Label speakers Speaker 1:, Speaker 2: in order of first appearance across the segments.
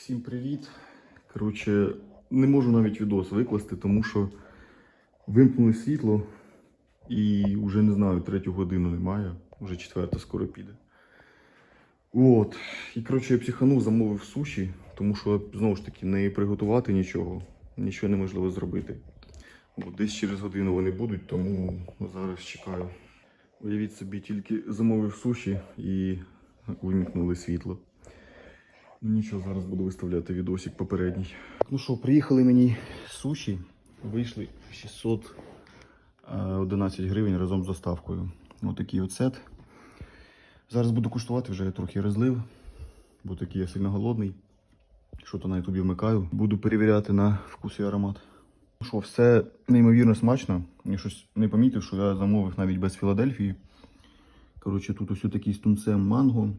Speaker 1: Всім привіт. Коротше, не можу навіть відос викласти, тому що вимкнули світло і вже не знаю, третю годину немає, вже четверта скоро піде. От. І коротше, я психанув, замовив суші, тому що знову ж таки не приготувати нічого, нічого неможливо зробити. От, десь через годину вони будуть, тому зараз чекаю. Уявіть собі, тільки замовив суші і вимкнули світло. Ну нічого, зараз буду виставляти відосик попередній. Ну що, приїхали мені суші, вийшли 611 гривень разом з доставкою. Отакий от сет. Зараз буду куштувати, вже я трохи розлив, бо такий я сильно голодний. Що то на ютубі вмикаю. Буду перевіряти на вкус і аромат. Ну Що, все неймовірно смачно. Я щось не помітив, що я замовив навіть без Філадельфії. Коротше, тут ось такий з тунцем манго,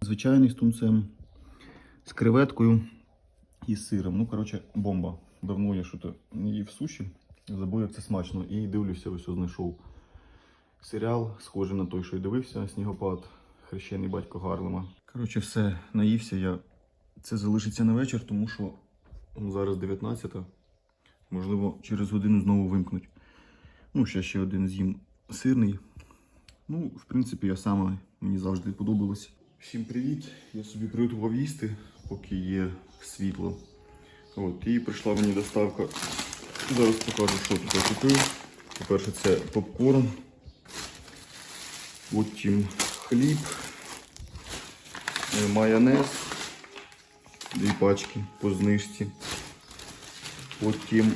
Speaker 1: звичайний з тунцем, з креветкою і сиром. Ну, коротше, бомба. Давно я що-то не їв суші, забув, як це смачно. І дивлюся, ось знайшов серіал, схожий на той, що й дивився, Снігопад, хрещений батько Гарлема. Коротше, все, наївся я. Це залишиться на вечір, тому що зараз 19 Можливо, через годину знову вимкнуть. Ну, ще ще один з'їм сирний. Ну, в принципі, я саме мені завжди подобалось. Всім привіт! Я собі приготував їсти, поки є світло. От, і прийшла мені доставка. Зараз покажу, що тут я купив. По-перше, це попкорн. Потім хліб, е, майонез, дві пачки по знижці. Потім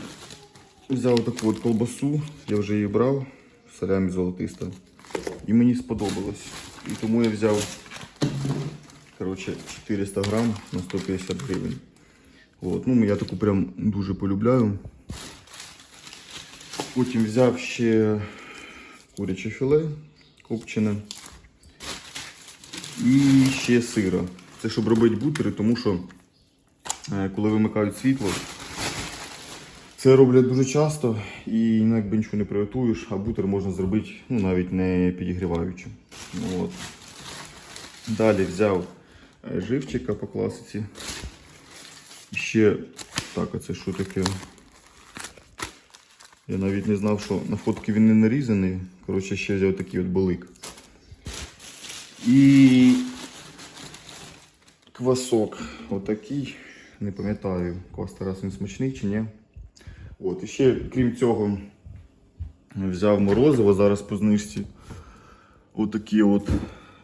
Speaker 1: взяв таку от колбасу, я вже її брав, салямі золотиста. І мені сподобалось. І тому я взяв коротше, 400 грам на 150 гривень. От. Ну, я таку прям дуже полюбляю. Потім взяв ще куряче філе копчене. І ще сира. Це щоб робити бутери, тому що е, коли вимикають світло, це роблять дуже часто і ну, якби нічого не приготуєш, а бутер можна зробити ну, навіть не підігріваючи. От. Далі взяв живчика по класиці. Ще так, а це що таке? Я навіть не знав, що на фотки він не нарізаний. Коротше, ще взяв такий от балик. І квасок отакий. Не пам'ятаю, квас Тарас він смачний чи ні. От, і ще, крім цього, взяв морозиво зараз по знижці. Отакі от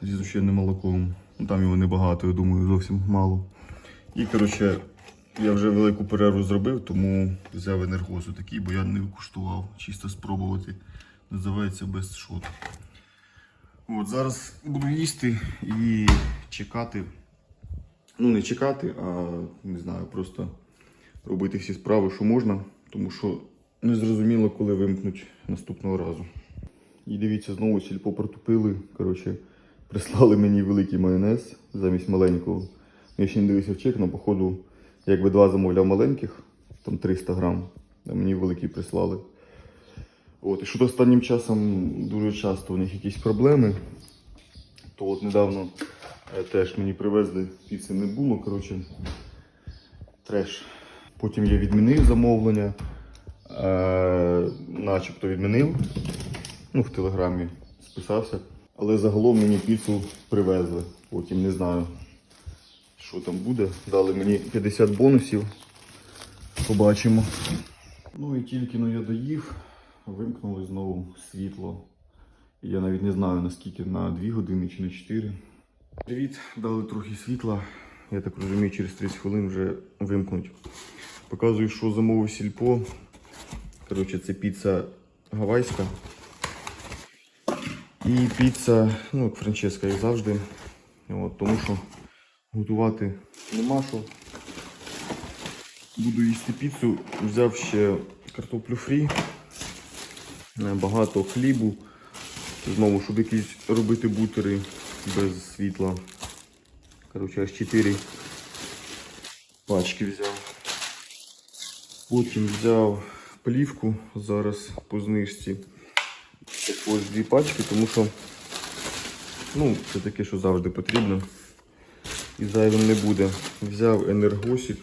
Speaker 1: зі зущенним молоком. Ну, Там його небагато, я думаю, зовсім мало. І коротше, я вже велику перерву зробив, тому взяв енергоз такий, бо я не куштував, чисто спробувати. Називається без шот. От, зараз буду їсти і чекати. Ну, не чекати, а не знаю, просто робити всі справи, що можна, тому що не зрозуміло, коли вимкнуть наступного разу. І дивіться, знову сільпо протупили. Коротше, прислали мені великий майонез замість маленького. Я ще не дивився в чек, але походу, якби два замовляв маленьких, там 300 грам, а мені великий прислали. От, і що останнім часом дуже часто у них якісь проблеми. То от недавно е, теж мені привезли піци не було, коротше, треш. Потім я відмінив замовлення, е, начебто відмінив. Ну, в телеграмі списався. Але загалом мені піцу привезли. Потім не знаю, що там буде. Дали мені 50 бонусів. Побачимо. Ну і тільки ну, я доїв, вимкнули знову світло. Я навіть не знаю наскільки на 2 години чи на 4. Привіт, дали трохи світла. Я так розумію, через 30 хвилин вже вимкнуть. Показую, що замовив сільпо. Коротше, це піца гавайська. І піца, ну, як франческа, як завжди. От, тому що готувати нема що. Буду їсти піцу. Взяв ще картоплю фрі, е, багато хлібу. Знову, щоб якісь робити бутери без світла. Коротше, аж 4 пачки взяв. Потім взяв плівку зараз по знижці. Ось дві пачки, тому що ну, це таке, що завжди потрібно. і зайвим не буде. Взяв енергосик.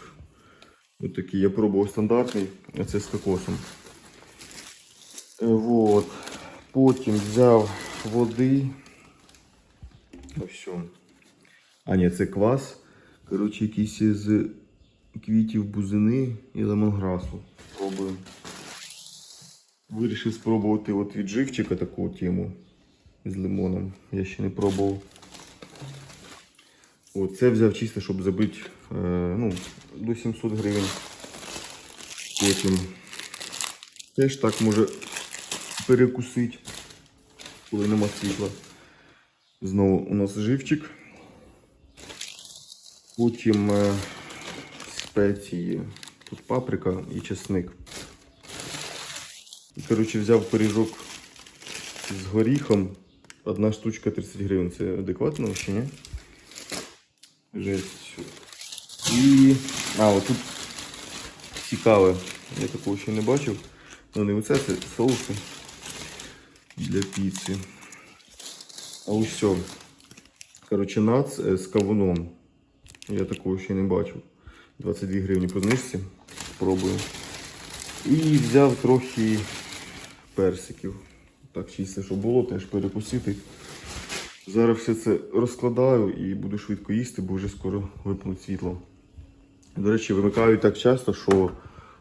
Speaker 1: Отакий, я пробував стандартний, а це з кокосом. Е, Вот. Потім взяв води. Ось. А, ні, це квас. Коротше, якийсь з квітів бузини і лемонграсу. Пробую. Вирішив спробувати от від живчика таку тему з лимоном. Я ще не пробував. От, це взяв чисто, щоб забити е, ну, до 700 гривень. Потім теж так може перекусити, коли нема світла. Знову у нас живчик. Потім е, спеції. Тут паприка і чесник. Коротше, взяв пиріжок з горіхом. Одна штучка 30 гривень. Це адекватно чи ні? Жесть. І. А, отут цікаве. Я такого ще не бачив. Ну не оце, це соуси для піци. А ось все. Коротше, нац е, з кавуном. Я такого ще не бачив. 22 гривні по знижці. Спробую. І взяв трохи персиків. Так чисто, щоб було, теж перекусити. Зараз все це розкладаю і буду швидко їсти, бо вже скоро випнуть світло. До речі, вимикаю так часто, що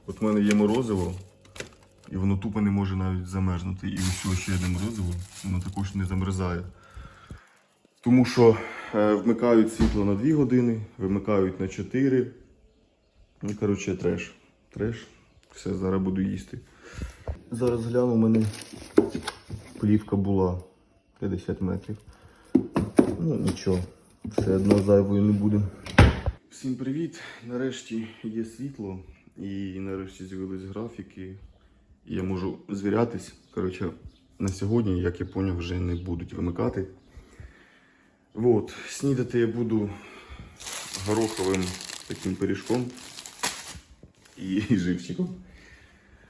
Speaker 1: от в мене є морозиво, і воно тупо не може навіть замерзнути. І ось ще одне морозиво, воно також не замерзає. Тому що е, вмикають світло на 2 години, вимикають на 4. Ну, коротше, треш. Треш. Все, зараз буду їсти. Зараз гляну, у мене плівка була 50 метрів. Ну нічого, все одно зайвою не буде. Всім привіт! Нарешті є світло і нарешті з'явились графіки. І я можу звірятись. Коротше, на сьогодні, як я поняв, вже не будуть вимикати. Вот, снідати я буду гороховим таким пиріжком і живчиком.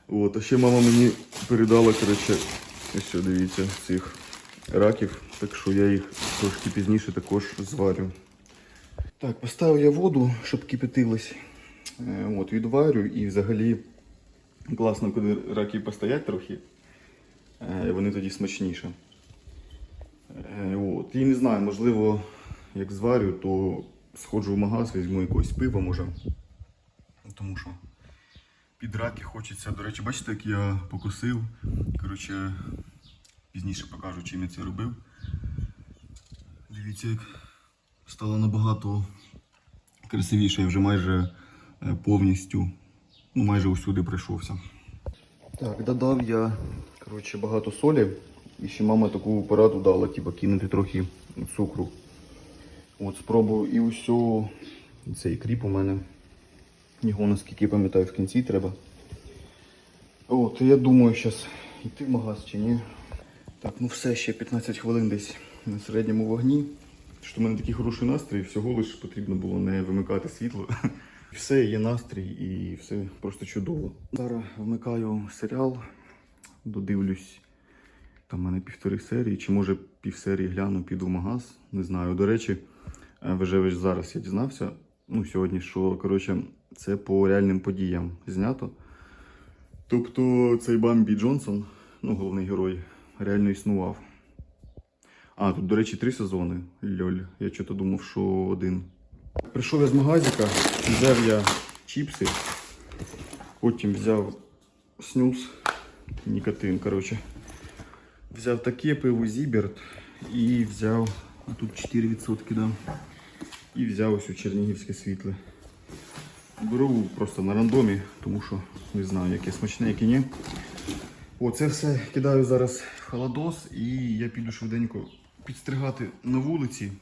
Speaker 1: От, а ще мама мені передала, коротше, ось дивіться, цих раків, так що я їх трошки пізніше також зварю. Так, поставив я воду, щоб кипятилась. Е, От, відварю і взагалі класно, коли раки постоять трохи, е, вони тоді смачніше. Е, От. І не знаю, можливо, як зварю, то сходжу в магаз, візьму якогось пива, може. Тому що під раки хочеться. До речі, бачите, як я покусив. Коротше, пізніше покажу, чим я це робив. Дивіться, як стало набагато красивіше. Я вже майже е, повністю, ну майже усюди прийшовся. Так, додав я коротше, багато солі. І ще мама таку пораду дала, типу, кинути трохи цукру. От спробую і усю цей кріп у мене. Його наскільки пам'ятаю в кінці треба. От, я думаю, зараз йти в магаз чи ні. Так, ну все, ще 15 хвилин десь на середньому вогні. Що в мене такий хороший настрій, всього лиш потрібно було не вимикати світло. Все, є настрій і все просто чудово. Зараз вмикаю серіал, додивлюсь. Там в мене півтори серії, чи може півсерії гляну, піду в магаз. Не знаю. До речі, е, вже зараз я дізнався. Ну, сьогодні, що коротше, це по реальним подіям знято. Тобто цей Бамбі Джонсон, ну, головний герой, реально існував. А, тут, до речі, три сезони. Льоль. Я чого-то думав, що один. Прийшов я з магазика, взяв я чіпси, потім взяв снюс, нікотин, коротше. Взяв таке пиво Зіберт і взяв, а тут 4%, да. І взяв ось у чернігівське світле. Беру просто на рандомі, тому що не знаю, яке смачне, яке ні. Оце все кидаю зараз в холодос і я піду швиденько підстригати на вулиці.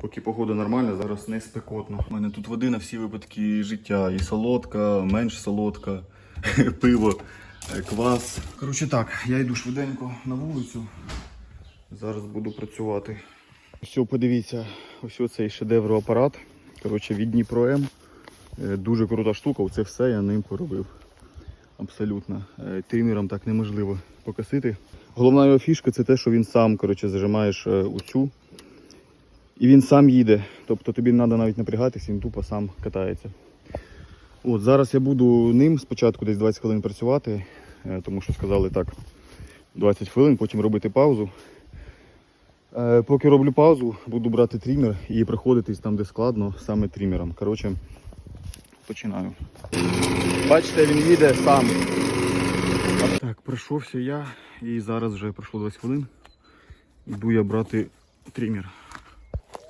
Speaker 1: Поки погода нормальна, зараз не спекотно. У мене тут води на всі випадки життя. І солодка, менш солодка, пиво, е, квас. Коротше так, я йду швиденько на вулицю. Зараз буду працювати. Все, подивіться, ось цей шедевр апарат. Коротше, від Дніпро М. Е, Дуже крута штука, це все я ним поробив. Абсолютно. Е, Тримером так неможливо покосити. Головна його фішка це те, що він сам коротше, зажимаєш е, у цю І він сам їде. Тобто тобі не треба навіть напрягатися, він тупо сам катається. От, зараз я буду ним спочатку десь 20 хвилин працювати, тому що сказали так, 20 хвилин, потім робити паузу. Поки роблю паузу, буду брати трімер і проходитись там, де складно, саме трімером. Коротше, починаю. Бачите, він їде сам. Так, пройшовся я і зараз вже пройшло 20 хвилин. Йду я брати трімер.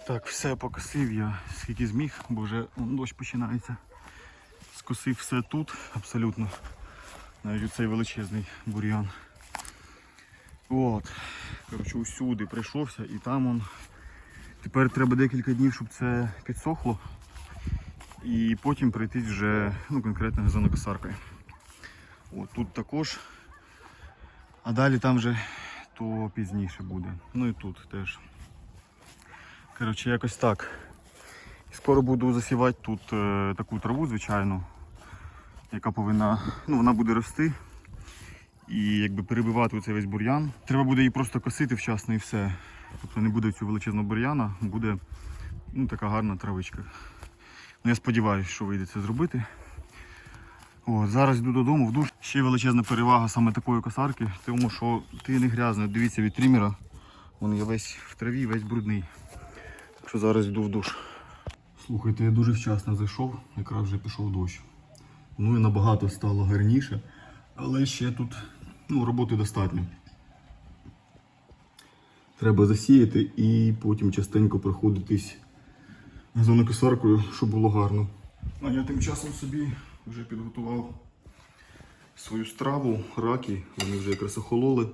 Speaker 1: Так, все покосив я скільки зміг, бо вже он, дощ починається. Скосив все тут абсолютно. Навіть цей величезний бур'ян. От. Коротше, усюди прийшовся і там он. Тепер треба декілька днів, щоб це підсохло. І потім пройтись вже ну, конкретно газонокосаркою. От тут також. А далі там вже то пізніше буде. Ну і тут теж. Коротше, якось так. Скоро буду засівати тут е, таку траву, звичайно, яка повинна, ну вона буде рости і якби перебивати цей весь бур'ян. Треба буде її просто косити вчасно і все. Тобто не буде цього величезного бур'яна, буде ну, така гарна травичка. Ну, я сподіваюся, що вийде це зробити. От, зараз йду додому в душ. Ще величезна перевага саме такої косарки, тому що ти не грязний. Дивіться від трімера. Він є весь в траві, весь брудний. Так що зараз йду в душ. Слухайте, я дуже вчасно зайшов, якраз вже пішов дощ. Ну і набагато стало гарніше, але ще тут ну, роботи достатньо. Треба засіяти і потім частенько проходитись газонокосаркою, щоб було гарно. А я тим часом собі вже підготував свою страву, раки, вони вже якраз охололи,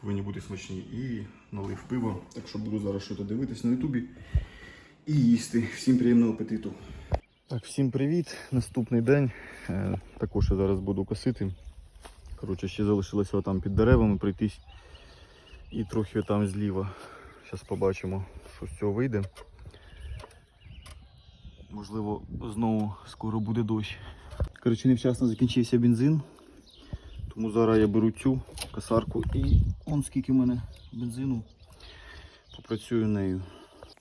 Speaker 1: повинні бути смачні. І налив пиво. Так що буду зараз щось дивитись на ютубі і їсти. Всім приємного апетиту. Так, всім привіт. Наступний день. Е, Також я зараз буду косити. Коротше, ще залишилося там під деревами пройтись. І трохи там зліва. Зараз побачимо, що з цього вийде. Можливо, знову скоро буде дощ. Коротше, невчасно закінчився бензин. Тому зараз я беру цю косарку і он скільки в мене бензину. Попрацюю нею.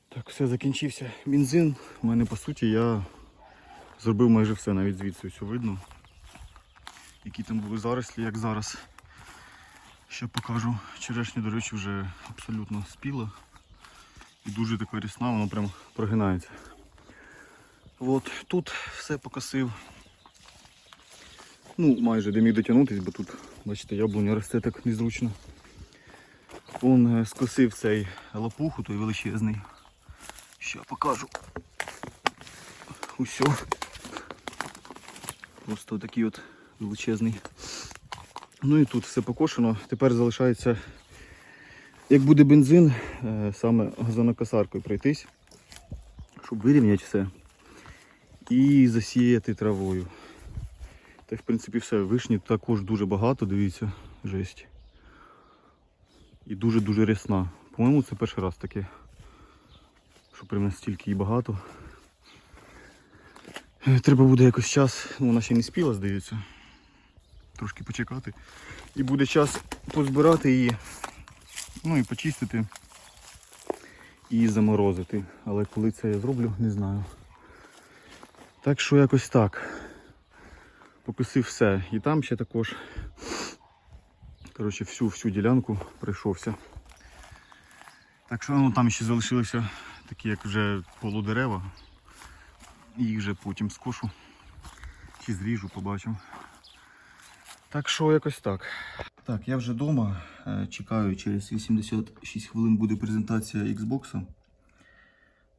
Speaker 1: Так, все, закінчився бензин. У мене по суті я зробив майже все, навіть звідси все видно. Які там були зарослі, як зараз. Ще покажу. Черешня, до речі, вже абсолютно спіла. І дуже така рісна, вона прям прогинається. От тут все покосив. Ну, майже де міг дотягнутися, бо тут, бачите, яблуня росте так незручно. Он е, скосив цей лопуху, той величезний. Ще покажу. Усьо. Просто такий от величезний. Ну і тут все покошено. Тепер залишається, як буде бензин, е, саме газонокосаркою пройтись, щоб вирівняти все і засіяти травою. Та в принципі все. Вишні також дуже багато, дивіться, жесть. І дуже-дуже рясна. По-моєму, це перший раз таке. Що прям настільки і багато. Треба буде якось час, ну вона ще не спіла, здається. Трошки почекати. І буде час позбирати її, ну і почистити і заморозити. Але коли це я зроблю, не знаю. Так що якось так. Покусив все. І там ще також. Коротше, всю всю ділянку пройшовся. Так що ну, там ще залишилися такі, як вже полудерева. Їх вже потім скошу. Чи зріжу, побачимо. Так що якось так. Так, я вже вдома. Е, Чекаю, через 86 хвилин буде презентація Xbox.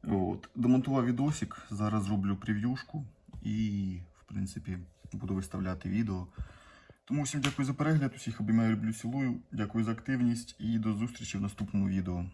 Speaker 1: От. Демонтував відосик, зараз зроблю прев'юшку і, в принципі, буду виставляти відео. Тому всім дякую за перегляд, усіх обіймаю, люблю, цілую. Дякую за активність і до зустрічі в наступному відео.